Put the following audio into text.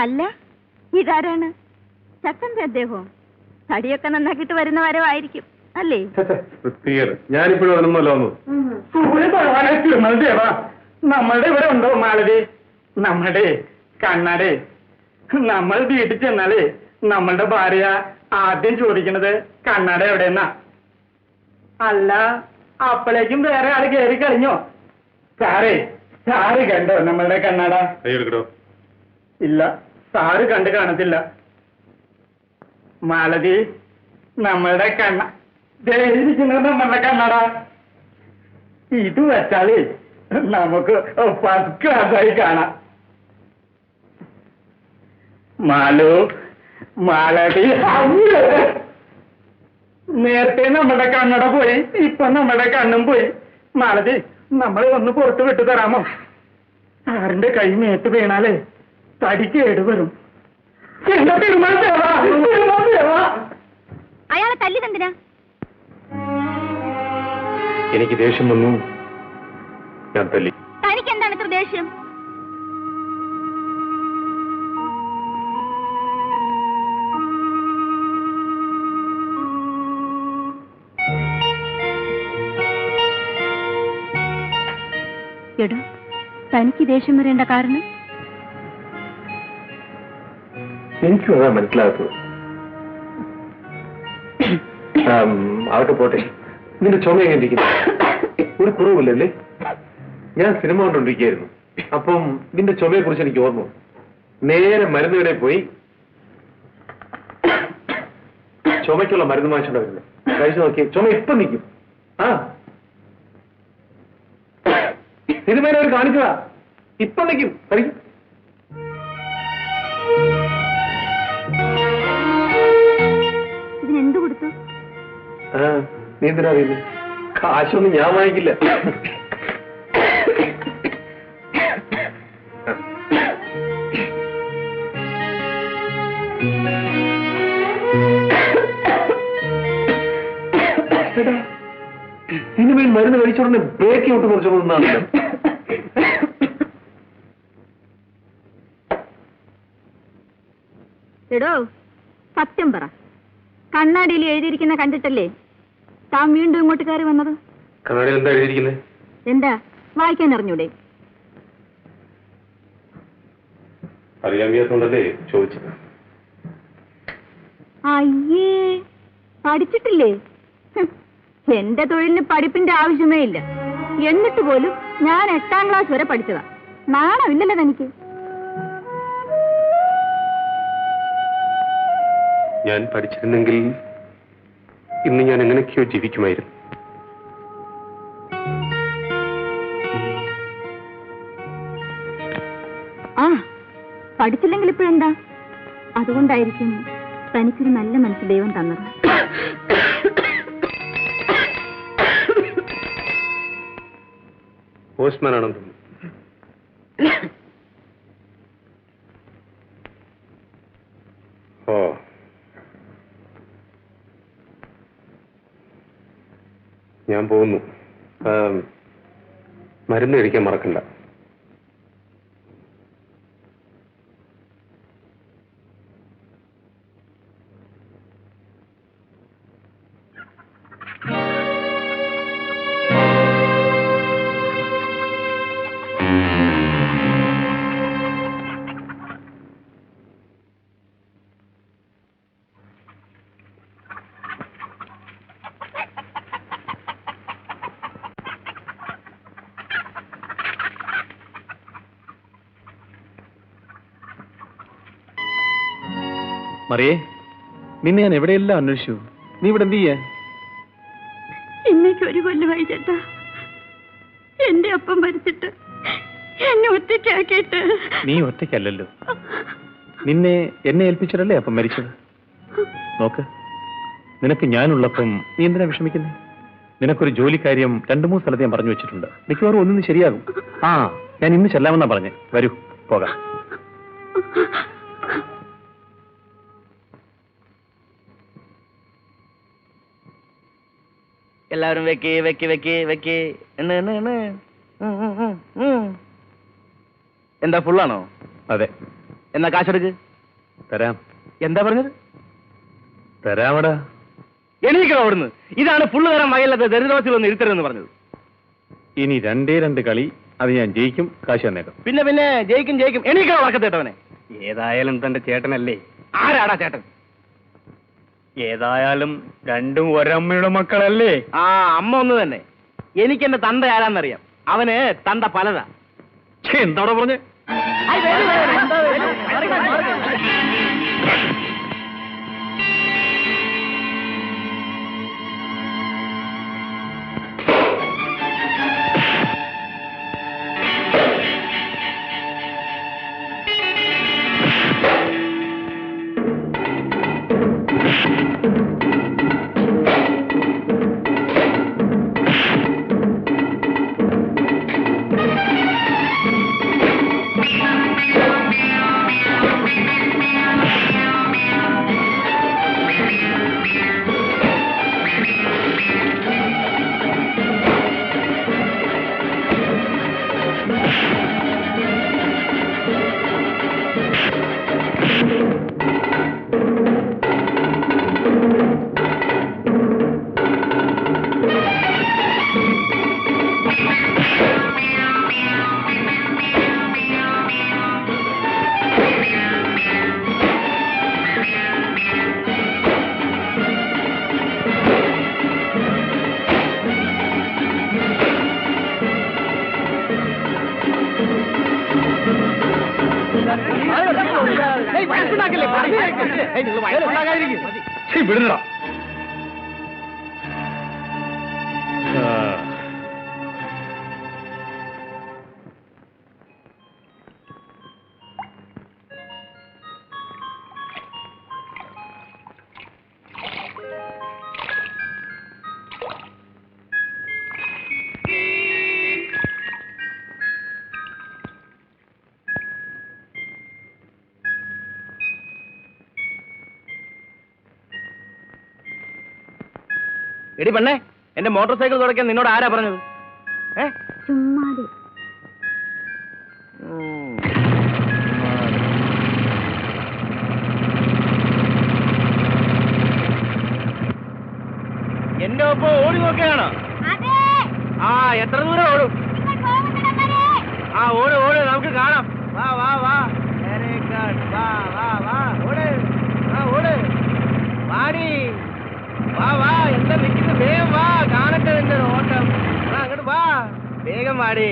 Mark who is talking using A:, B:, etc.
A: അല്ല ഇതാരാണ്? ചക്കന്റെ അദ്ദേഹവും? തടിയൊക്കെ നന്നാക്കിട്ട് വരുന്ന വരവായിരിക്കും അല്ലേ?
B: ഞാനിപ്പോഴും അതിനൊന്നുമല്ല വന്നു
C: നമ്മളുടെ ഇവിടെ ഉണ്ടോ മാളവി? നമ്മുടെ കണ്ണാടെ. നമ്മൾ വീട്ടിൽ ചെന്നാലേ നമ്മളുടെ ഭാര്യ ആദ്യം ചോദിക്കണത് കണ്ണാട എവിടെയെന്നാ? അല്ല അപ്പോഴേക്കും വേറെ ആൾ കയറി കഴിഞ്ഞോ? സാറേ സാറ് കണ്ടോ നമ്മളുടെ കണ്ണാട? ഇല്ല. സാറ് കണ്ടു കാണത്തില്ല. മാലതി നമ്മളുടെ കണ്ണ ദേ ഇരിക്കുന്നത് നമ്മളുടെ കണ്ണട. ഇത് വെച്ചാലേ നമുക്ക് ഫസ്റ്റ് ക്ലാസ്സായി കാണാം. മാലു മാലതി. നേരത്തെ നമ്മുടെ കണ്ണട പോയി ഇപ്പൊ നമ്മുടെ കണ്ണും പോയി. മാലതി നമ്മളെ ഒന്ന് പുറത്ത് വിട്ടു തരാമോ? സാറിന്റെ കൈ മേത്ത് വീണാലേ തടി വരും
A: അയാളെ തല്ലിതെന്തിനാ
B: എനിക്ക് ദേഷ്യം വന്നു. ഞാൻ തല്ലി.
A: തനിക്ക് എന്താണ് ഇത്ര ദേഷ്യം? എടോ തനിക്ക് ദേഷ്യം വരേണ്ട കാരണം?
B: എനിക്കും അതാ മനസ്സിലാകാത്തത് അതൊക്കെ പോട്ടെ. നിന്റെ ചുമ എങ്ങനെ ഒരു കുറവില്ലല്ലേ ഞാൻ സിനിമ കണ്ടോണ്ടിരിക്കുകയായിരുന്നു. അപ്പം നിന്റെ ചുമയെ കുറിച്ച് എനിക്ക് ഓർമ്മ നേരെ മരുന്ന് കടയിൽ പോയി ചുമയ്ക്കുള്ള മരുന്ന് വാങ്ങിച്ചോണ്ട് വരുന്നത്. കഴിച്ചു നോക്കി. ചുമ ഇപ്പൊ നിൽക്കും. ആ. സിനിമയിൽ അവർ കാണിച്ചതാ. ഇപ്പൊ നിൽക്കും. കഴിക്കും. നീ എന്തിനാ കാശൊന്നും ഞാൻ വാങ്ങിക്കില്ല. സിനിമയിൽ മരുന്ന് കഴിച്ചോടനെ ബ്രേക്ക് ഔട്ട് കുറച്ചോന്നാണല്ലോ
A: എടോ സത്യം പറ. കണ്ണാടിയിൽ എഴുതിയിരിക്കുന്ന കണ്ടിട്ടല്ലേ താൻ വീണ്ടും ഇങ്ങോട്ട് കയറി വന്നത്?
B: കണ്ണാടിയിൽ എന്താ എഴുതിയിരിക്കുന്നത്
A: എന്താ? വായിക്കാൻ അറിഞ്ഞൂടെ?
B: അറിയാൻ വയ്യാത്തോണ്ടല്ലേ ചോദിച്ചത്.
A: അയ്യേ പഠിച്ചിട്ടില്ലേ? എന്റെ തൊഴിലിന് പഠിപ്പിന്റെ ആവശ്യമേ ഇല്ല. എന്നിട്ട് പോലും ഞാൻ എട്ടാം ക്ലാസ് വരെ പഠിച്ചതാ. നാണമില്ലല്ലോ തനിക്ക്.
B: ഞാൻ പഠിച്ചിരുന്നെങ്കിൽ ഇന്ന് ഞാൻ എങ്ങനെയൊക്കെയോ ജീവിക്കുമായിരുന്നു.
A: ആ പഠിച്ചില്ലെങ്കിൽ ഇപ്പോഴെന്താ? അതുകൊണ്ടായിരിക്കും തനിക്കൊരു നല്ല മനസ്സ് ദൈവം തന്നത്.
B: പോസ്റ്റ്മാൻ ആണെന്ന് തോന്നുന്നു. ഞാൻ പോകുന്നു. മരുന്ന് കഴിക്കാൻ മറക്കണ്ട.
D: മറിയേ നിന്നെ ഞാൻ എവിടെയെല്ലാം അന്വേഷിച്ചു? നീ ഇവിടെ എന്ത് ചെയ്യാ
A: ഒരു കൊല്ലമായി ചേട്ടാ. എന്റെ അപ്പം മരിച്ചിട്ട് എന്നെ ഒറ്റയ്ക്കാക്കിയിട്ട്.
D: നീ ഒറ്റയ്ക്കല്ലല്ലോ. നിന്നെ എന്നെ ഏൽപ്പിച്ചിട്ടല്ലേ അപ്പം മരിച്ചത്? നോക്ക് നിനക്ക് ഞാനുള്ളപ്പം നീ എന്തിനാ വിഷമിക്കുന്നേ? നിനക്കൊരു ജോലിക്കാര്യം രണ്ടു മൂന്ന് സ്ഥലത്ത് ഞാൻ പറഞ്ഞു വെച്ചിട്ടുണ്ട്. മിക്കവാറും ഒന്നും ശരിയാകും. ആ ഞാൻ ഇന്ന് ചെല്ലാമെന്നാ പറഞ്ഞേ. വരൂ പോകാം.
E: എല്ലാവരും വെക്ക് വെക്ക് വെക്ക് വെക്ക്. എന്ന് എന്ന് എന്ന്. എന്താ ഫുള്ളാണോ
D: അതെ.
E: എന്നാ കാശെടുക്ക്.
D: തരാം.
E: എന്താ പറഞ്ഞത്?
D: തരാമടാ
E: എണീക്കണം അവിടുന്ന്? ഇതാണ് ഫുള്ള് തരാൻ വകയില്ലാത്ത ഒന്ന് ഇരുത്തരുതെന്ന് പറഞ്ഞത്.
D: ഇനി രണ്ടേ രണ്ട് കളി അത് ഞാൻ ജയിക്കും കാശ് തന്നേക്കാം.
E: പിന്നെ പിന്നെ ജയിക്കും ജയിക്കും. എണീക്കണം വർക്കത്തേട്ടവനെ
C: ഏതായാലും തന്റെ ചേട്ടനല്ലേ?
E: ആരാടാ ചേട്ടൻ?
C: ഏതായാലും രണ്ടും ഒരമ്മയുടെ മക്കളല്ലേ?
E: ആ അമ്മ ഒന്ന് തന്നെ. എനിക്ക് എന്റെ തന്ത ആരാന്നറിയാം. അവന് തന്ത പലതാ.
D: എന്താണോ പറഞ്ഞേ? വിടുന്നടാ.
E: എടി പെണ്ണേ എന്റെ മോട്ടോർ സൈക്കിൾ തുടക്കാൻ നിന്നോട് ആരാ പറഞ്ഞത്?
A: ചുമ്മാതെ.
E: എന്റെ ഒപ്പം ഓടി നോക്കുകയാണോ. ആ എത്ര ദൂരം ഓടും? ആ ഓട് ഓട് നമുക്ക് കാണാം. വാ വാ വാ. വാ വാ വാ. ഓട്. ആ ഓട്. വാടി. வா வா எந்த நிக்குது? வேகம் வா காணக்க வேண்டிய ஓட்டம் அங்கிட்டு வா. வேகம் ஆடி